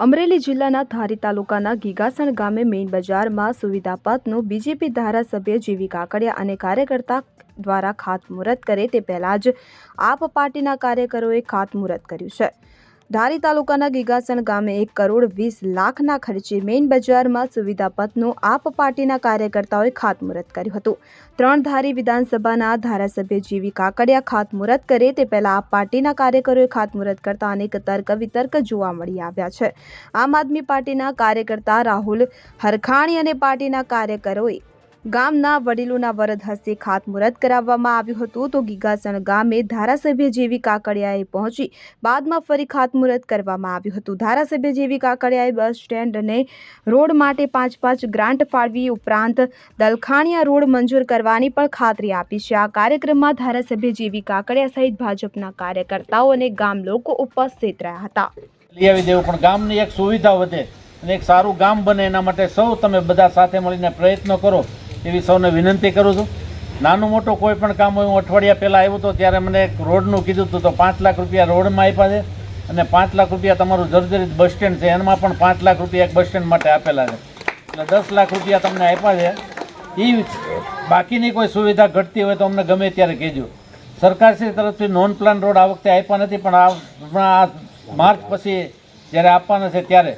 અમરેલી જિલ્લાના ધારી તાલુકાના ગીગાસણ ગામે મેઇન બજારમાં સુવિધાપથનું બીજેપી ધારાસભ્ય જીવી કાકડિયા અને કાર્યકર્તા દ્વારા ખાતમુહૂર્ત કરે તે પહેલાં જ આપ પાર્ટીના કાર્યકરોએ ખાતમુહૂર્ત કર્યું છે. ધારી તાલુકાના ગીગાસણ ગામે એક કરોડ વીસ લાખના ખર્ચે મેઇન બજારમાં સુવિધાપથનું આપ પાર્ટીના કાર્યકર્તાઓએ ખાતમુહૂર્ત કર્યું હતું. ત્રણ ધારી વિધાનસભાના ધારાસભ્ય જીવી કાકડિયા ખાતમુહૂર્ત કરે તે પહેલા આપ પાર્ટીના કાર્યકરોએ ખાતમુહૂર્ત કરતા અનેક તર્ક વિતર્ક જોવા મળી આવ્યા છે. આમ આદમી પાર્ટીના કાર્યકર્તા રાહુલ હરખાણી અને પાર્ટીના કાર્યકરોએ ગામના વડીલોના વરદ હસ્તે ખાતમુહૂર્ત કરાવવામાં આવ્યું હતું તો ગીગાસણ ગામે ધારાસભ્ય જેવી કાકડિયાએ પહોંચી બાદમાં ફરી ખાતમુહૂર્ત કરવામાં આવ્યું હતું. ધારાસભ્ય જેવી કાકડિયાએ બસ સ્ટેન્ડ અને રોડ માટે પાંચ પાંચ ગ્રાન્ટ ફાળવી ઉપરાંત દલખાણીયા રોડ મંજૂર કરવાની પણ ખાતરી આપી છે. આ કાર્યક્રમમાં ધારાસભ્ય જેવી કાકડિયા સહિત ભાજપના કાર્યકર્તાઓ અને ગામ લોકો ઉપસ્થિત રહ્યા હતા. પણ ગામની એક સુવિધા વધે અને એક સારું ગામ બને એના માટે સૌ તમે બધા સાથે મળીને પ્રયત્નો કરો. એવી સૌને વિનંતી કરું છું. નાનું મોટું કોઈ પણ કામ હોય, હું અઠવાડિયા પહેલાં આવ્યો હતો ત્યારે મને એક રોડનું કીધું હતું તો પાંચ લાખ રૂપિયા રોડમાં આપ્યા છે અને પાંચ લાખ રૂપિયા તમારું જર્જરિત બસ સ્ટેન્ડ છે. એમાં પણ પાંચ લાખ રૂપિયા એક બસ સ્ટેન્ડ માટે આપેલા છે. એટલે દસ લાખ રૂપિયા તમને આપ્યા છે. એ બાકીની કોઈ સુવિધા ઘટતી હોય તો અમને ગમે ત્યારે કહેજો. સરકારશ્રી તરફથી નોન પ્લાન રોડ આ વખતે આપ્યા નથી, પણ આ માર્ચ પછી જ્યારે આપવાના છે ત્યારે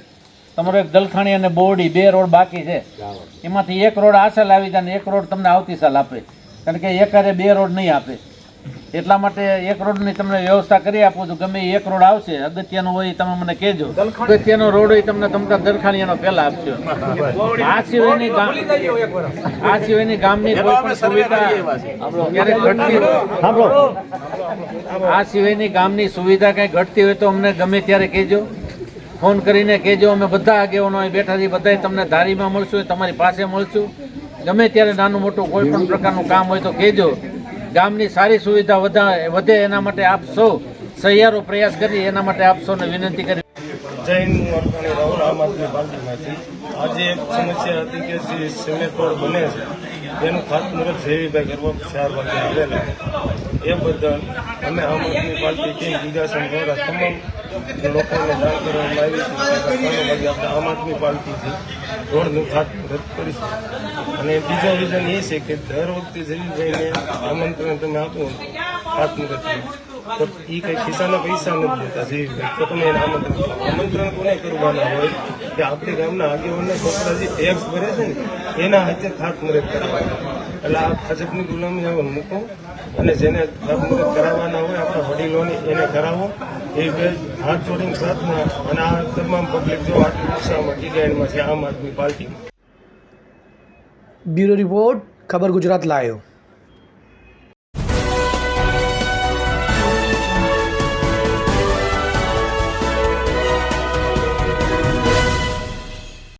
તમારો એક દલખાણી અને બોરડી બે રોડ બાકી છે. એમાંથી એક રોડ આ સાલ આવી જાય અને એક રોડ તમને આવતી સાલ આપે. કારણ કે એકારે બે રોડ નહીં આપે. એટલા માટે એક રોડની તમને વ્યવસ્થા કરી આપું છું. ગમે એ એક રોડ આવશે અગત્યનો હોય એ તમે મને કહેજો. અગત્યનો રોડ હોય તમને તમતા દલખાણીયાનો પહેલા આપજો આ સિવાયની ગામ આ સિવાયની ગામની કોઈ પણ સુવિધા ક્યારેક ઘટતી હોય આ સિવાયની ગામની સુવિધા કંઈ ઘટતી હોય તો અમને ગમે ત્યારે કહેજો. ફોન કરીને કહેજો, અમે બધા આગેવાનો અહીં બેઠા છીએ બધા તમને ધારીમાં મળશું તમારી પાસે મળશું. ગમે ત્યારે નાનું મોટું કોઈ પણ પ્રકારનું કામ હોય તો કહેજો. ગામની સારી સુવિધા વધા, વધે એના માટે આપ સૌ સહિયારો પ્રયાસ કરી, એના માટે આપ સૌને વિનંતી કરી. જય હિન્દ અરકાણી રાહુલ, આમ આદમી પાર્ટીમાંથી. આજે એક સમસ્યા હતી કે જે સિમેન્ટ બને છે. એનું ખાતમુહૂર્ત જેવીભાઈ કરવા ચાર વાગે આવેલા. એ બદલ અમે આમ આદમી પાર્ટી કે ગીગાસન દ્વારા તમામ લોકોને જાણ કરવામાં આવી છે. આમ આદમી પાર્ટીથી રોડનું ખાતમુહૂર્ત કરીશું. અને બીજા રીઝન એ છે કે દર વખતે જરીભાઈને આમંત્રણ તમે આપો ખાતમુહૂર્ત તો એ કઈ ખિસ્સાના પૈસા નથી દેતા જેવી તો તમે એને આમંત્રણ. આમંત્રણ કોને કરવાના હોય? કે આપણે ગામના આગેવાનના છોકરા જે ટેક્સ ભરે છે ને, એના હાથે ખાતમુહૂર્ત કરવાના એટલે આ ભાજપની ગુલામી હવે મૂકો અને જેને ખાતમુહૂર્ત કરાવવાના હોય, આપણા વડીલોને એને કરાવો. એ બે હાથ જોડીને સાથમાં અને આ તમામ પબ્લિક જો આટલી ઉત્સાહમાં ડિઝાઇનમાં છે આમ આદમી પાર્ટી. બ્યુરો રિપોર્ટ, ખબર ગુજરાત લાયો.